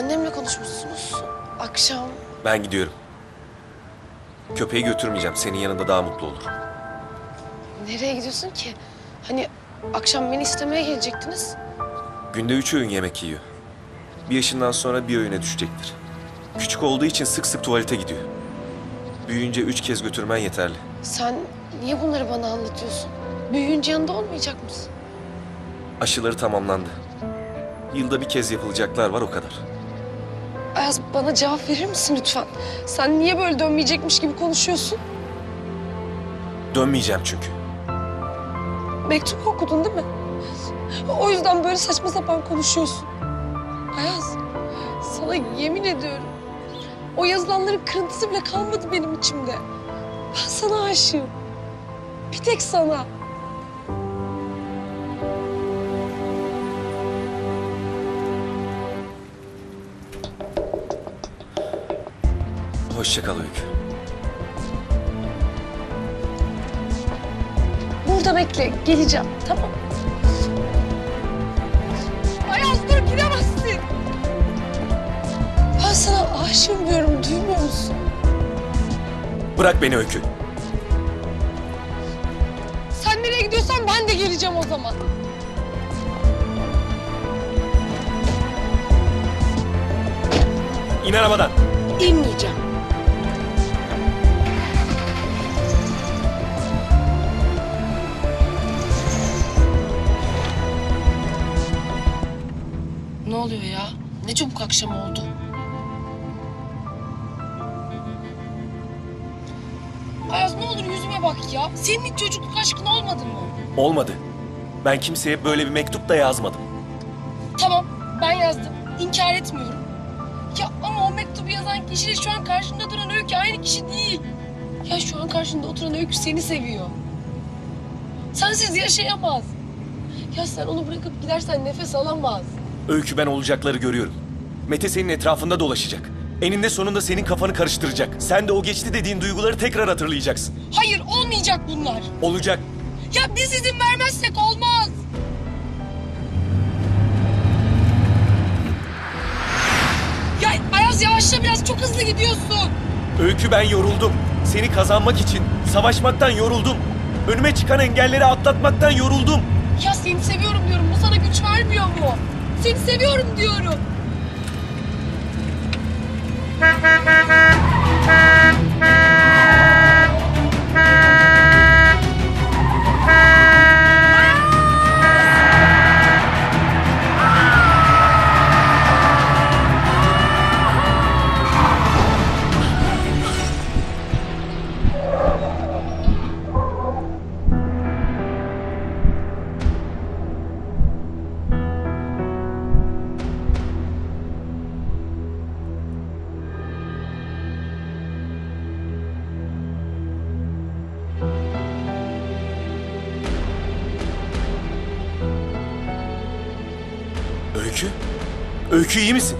Annemle konuşmuşsunuz. Akşam. Ben gidiyorum. Köpeği götürmeyeceğim. Senin yanında daha mutlu olur. Nereye gidiyorsun ki? Hani akşam beni istemeye gelecektiniz. Günde üç öğün yemek yiyor. Bir yaşından sonra bir öğüne düşecektir. Küçük olduğu için sık sık tuvalete gidiyor. Büyüyünce üç kez götürmen yeterli. Sen niye bunları bana anlatıyorsun? Büyüyünce yanında olmayacak mısın? Aşıları tamamlandı. Yılda bir kez yapılacaklar var o kadar. Ayaz bana cevap verir misin lütfen? Sen niye böyle dönmeyecekmiş gibi konuşuyorsun? Dönmeyeceğim çünkü. Mektup okudun değil mi? O yüzden böyle saçma sapan konuşuyorsun. Ayaz, sana yemin ediyorum. O yazılanların kırıntısı bile kalmadı benim içimde. Ben sana aşığım. Bir tek sana. Hoşça kal Öykü. Burada bekle, geleceğim. Tamam? Ayaz dur, gidemezsin. Ben sana aşığım diyorum, duymuyor musun? Bırak beni Öykü. Sen nereye gidiyorsan ben de geleceğim o zaman. İn arabadan. İnmeyeceğim. Oluyor ya? Ne çabuk akşam oldu. Ayaz ne olur yüzüme bak ya. Senin hiç çocukluk aşkın olmadı mı? Olmadı. Ben kimseye böyle bir mektup da yazmadım. Tamam ben yazdım. İnkar etmiyorum. Ya ama o mektubu yazan kişiyle şu an karşında duran Öykü aynı kişi değil. Ya şu an karşında oturan Öykü seni seviyor. Sensiz yaşayamaz. Ya sen onu bırakıp gidersen nefes alamaz. Öykü ben olacakları görüyorum. Mete senin etrafında dolaşacak. Eninde sonunda senin kafanı karıştıracak. Sen de o geçti dediğin duyguları tekrar hatırlayacaksın. Hayır olmayacak bunlar. Olacak. Ya biz izin vermezsek olmaz. Ya Ayaz yavaşla biraz çok hızlı gidiyorsun. Öykü ben yoruldum. Seni kazanmak için savaşmaktan yoruldum. Önüme çıkan engelleri atlatmaktan yoruldum. Ya seni seviyorum diyorum. Bu sana güç vermiyor mu? Seni seviyorum diyorum. Öykü? Öykü iyi misin?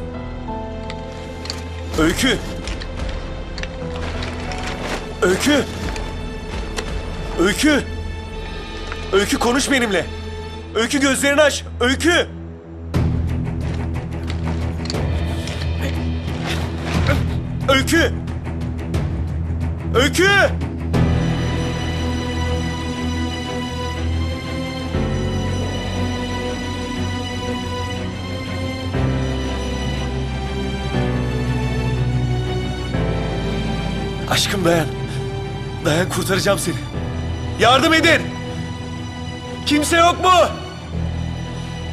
Öykü? Öykü? Öykü? Öykü konuş benimle. Öykü gözlerini aç. Öykü? Öykü? Öykü? Aşkım dayan. Dayan kurtaracağım seni. Yardım edin. Kimse yok mu?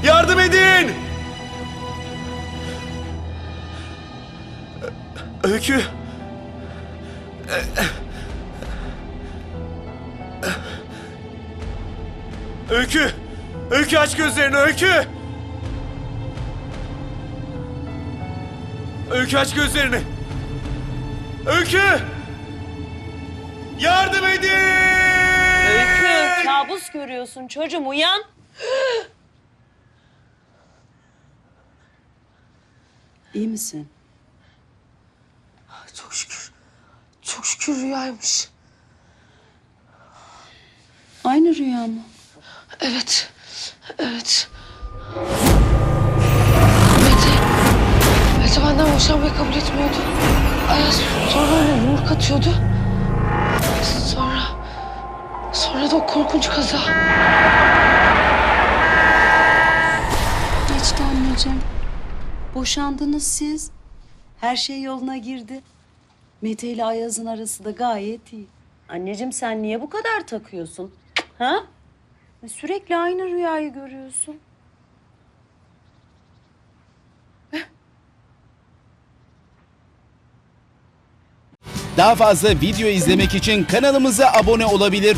Yardım edin. Ö- Öykü. Öykü. Öykü aç gözlerini Öykü. Öykü aç gözlerini. Öykü! Yardım edin! Öykü, kabus görüyorsun çocuğum uyan. İyi misin? Çok şükür. Çok şükür rüyaymış. Aynı rüya mı? Evet. Evet. Mete. Mete benden boşanmayı kabul etmiyordu. Ayaz sonra bana yumruk atıyordu. Korkunç kaza. Geçti anneciğim. Boşandınız siz. Her şey yoluna girdi. Mete ile Ayaz'ın arası da gayet iyi. Anneciğim sen niye bu kadar takıyorsun? Ha? Sürekli aynı rüyayı görüyorsun. Daha fazla video izlemek için kanalımıza abone olabilir.